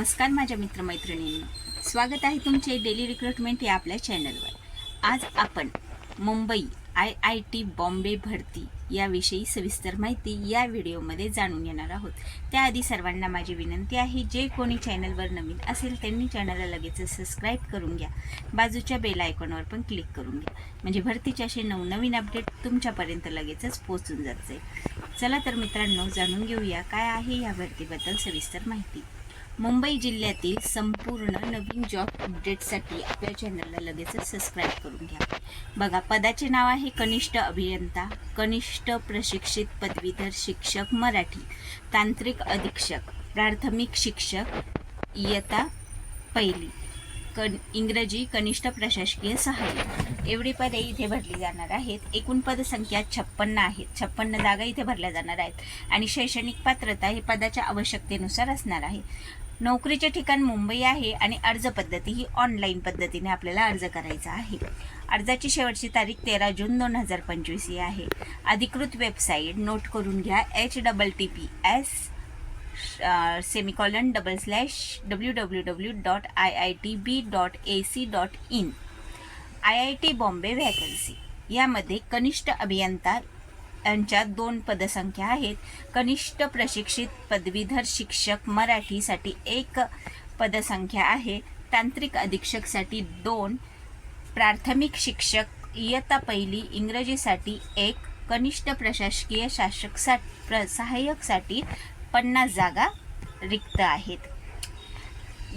नमस्कार माझ्या मित्रमैत्रिणींनो. स्वागत आहे तुमचे डेली रिक्रुटमेंट या आपल्या चॅनलवर आज आपण Mumbai I I T Bombay भरती याविषयी सविस्तर माहिती या व्हिडिओमध्ये जाणून घेणार आहोत. त्याआधी सर्वांना माझी विनंती आहे जे कोणी चॅनलवर नवीन असेल त्यांनी चॅनलला लगेच सबस्क्राईब करून घ्या. बाजूच्या बेल आयकॉनवर पण क्लिक करून घ्या. म्हणजे भरतीचे असे नवनवीन अपडेट तुमच्यापर्यंत लगेचच पोहोचून जात. जाईल चला तर मित्रांनो जाणून घेऊया काय आहे या भरतीबद्दल सविस्तर माहिती. मुंबई जिल्ह्यातील संपूर्ण नवीन जॉब अपडेटसाठी आपल्या चॅनलला लगेचच सबस्क्राईब करून घ्या. बघा पदाचे नाव आहे कनिष्ठ अभियंता कनिष्ठ प्रशिक्षित पदवीधर शिक्षक मराठी तांत्रिक अधीक्षक प्राथमिक शिक्षक इयता पहिली. कन इंग्रजी कनिष्ठ प्रशासकीय सहाय्यक एवढी पदे इथे भरली जाणार आहेत. एकूण पदसंख्या छप्पन्न आहेत. छप्पन्न जागा इथे भरल्या जाणार आहेत. आणि शैक्षणिक पात्रता हे पदाच्या आवश्यकतेनुसार असणार आहे. नोकरीचे ठिकाण मुंबई आहे आणि अर्ज पद्धती ही ऑनलाईन पद्धतीने आपल्याला अर्ज करायचा आहे. अर्जाची शेवटची तारीख तेरा जून दोन हजार पंचवीस ही आहे. अधिकृत वेबसाईट नोट करून घ्या. H double T P S semicolon double slash W W W dot I I T B dot A C dot in I I T Bombay vacancy यामध्ये कनिष्ठ अभियंता यांच्या दोन पदसंख्या आहेत. कनिष्ठ प्रशिक्षित पदवीधर शिक्षक मराठीसाठी एक पदसंख्या आहे. तांत्रिक अधीक्षकसाठी दोन. प्राथमिक शिक्षक इयत्ता पहिली इंग्रजीसाठी एक. कनिष्ठ प्रशासकीय शासक सा प्र सहाय्यकसाठी पन्नास जागा रिक्त आहेत.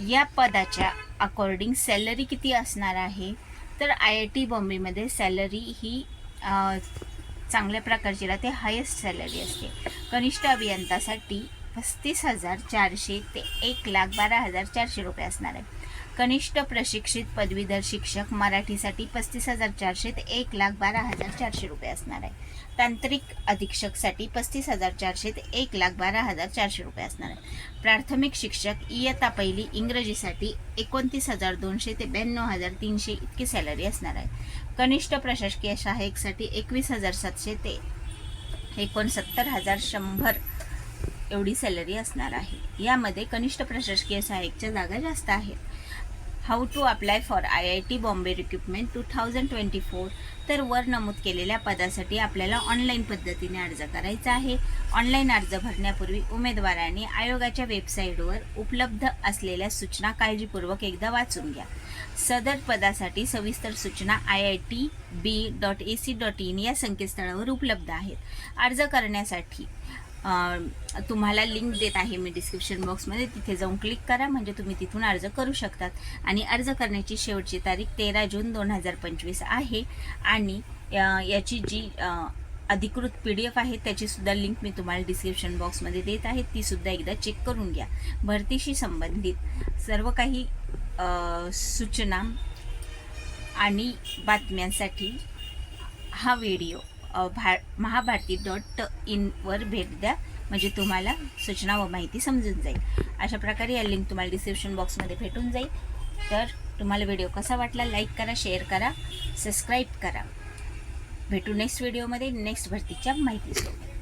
या पदाच्या अकॉर्डिंग सॅलरी किती असणार आहे? तर आय आय टी बॉम्बेमध्ये सॅलरी ही चांगल्या प्रकारची राहते हायेस्ट सॅलरी असते. कनिष्ठ अभियंतासाठी पस्तीस हजार चारशे ते एक लाख बारा हजार चारशे रुपये असणार आहे. कनिष्ठ प्रशिक्षित पदवीधर शिक्षक मराठीसाठी पस्तीस हजार चारशे ते एक लाख बारा हजार चारशे रुपये असणार आहे. तांत्रिक अधीक्षकसाठी पस्तीस हजार चारशे ते एक लाख बारा हजार चारशे रुपये असणार आहे. प्राथमिक शिक्षक इयत्ता पहिली इंग्रजीसाठी एकोणतीस हजार दोनशे ते ब्याण्णव हजार तीनशे इतकी सॅलरी असणार आहे. कनिष्ठ प्रशासकीय सहाय्यकसाठी एकवीस हजार सातशे ते एकोणसत्तर हजार शंभर एवढी सॅलरी असणार आहे. यामध्ये कनिष्ठ प्रशासकीय सहाय्यकच्या जागा जास्त आहेत. How to apply for I I T Bombay recruitment two thousand twenty four तर वर नमूद केलेल्या पदासाठी आपल्याला ऑनलाईन पद्धतीने अर्ज करायचा आहे. ऑनलाईन अर्ज भरण्यापूर्वी उमेदवारांनी आयोगाच्या वेबसाईटवर उपलब्ध असलेल्या सूचना काळजीपूर्वक एकदा वाचून घ्या. सदर पदासाठी सविस्तर सूचना I I T B dot A C dot in या संकेतस्थळावर उपलब्ध आहेत. अर्ज करण्यासाठी तुम्हाला लिंक देत आहे मी डिस्क्रिप्शन बॉक्समध्ये तिथे जाऊन क्लिक करा म्हणजे तुम्ही तिथून अर्ज करू शकतात. आणि अर्ज करण्याची शेवटची तारीख तेरा जून दोन हजार पंचवीस आहे. आणि याची जी अधिकृत पी डी एफ आहे त्याचीसुद्धा लिंक मी तुम्हाला डिस्क्रिप्शन बॉक्समध्ये देत आहे. तीसुद्धा एकदा चेक करून घ्या. भरतीशी संबंधित सर्व काही सूचना आणि बातम्यांसाठी हा व्हिडिओ भा महाभारती डॉट इनवर भेट द्या. म्हणजे तुम्हाला सूचना व माहिती समजून जाईल. अशा प्रकारे या लिंक तुम्हाला डिस्क्रिप्शन बॉक्समध्ये भेटून जाईल. तर तुम्हाला व्हिडिओ कसा वाटला लाईक करा शेअर करा सबस्क्राईब करा. भेटू नेक्स्ट व्हिडिओमध्ये नेक्स्ट भरतीच्या माहितीसोबत.